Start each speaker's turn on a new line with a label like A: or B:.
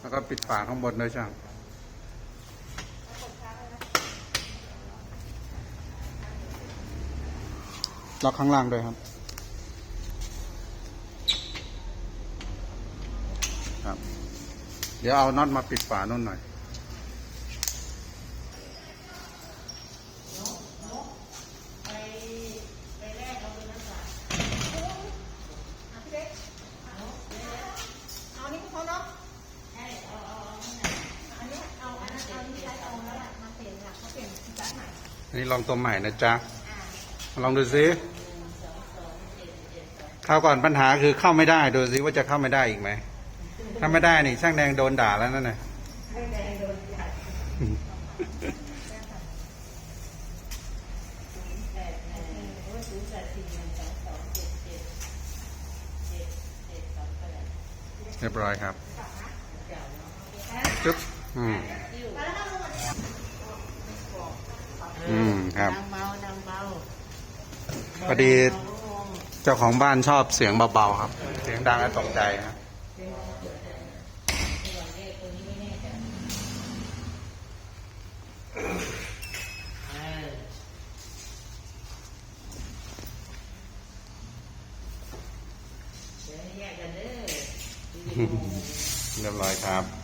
A: แล้วก็ปิดฝาข้างบนด้วยช่างล็อกข้างล่างด้วยครับ ครับ เดี๋ยวเอาน็อตมาปิดฝานู่นหน่อย
B: เอานี่เขาเนาะใช่เอาเอาเอาอันนี้เอาอันนั้นเอาที่ใช้เอาแล้วล่ะมาเปลี่ยนหลักเขาเปลี่ยนที่ใช้ให
A: นี่ลองตัวใหม่นะจ๊ะ ลองดูซิคราวก่อนปัญหาคือเข้าไม่ได้ดูซิว่าจะเข้าไม่ได้อีกไหม ถ้าไม่ได้นี่ช่างแดงโดนด่าแล้วนั่นน่ะ
B: เรี
A: ยบร้อยครับจุ๊บอืม ครับ
B: นางเมานางเมา
A: พอดี เจ้าของบ้านชอบเสียงเบาๆครับ เสียงดังแล้วตกใจครับ
B: เดี๋ยวแยกกันเด้อ
A: เรียบร้อยครับ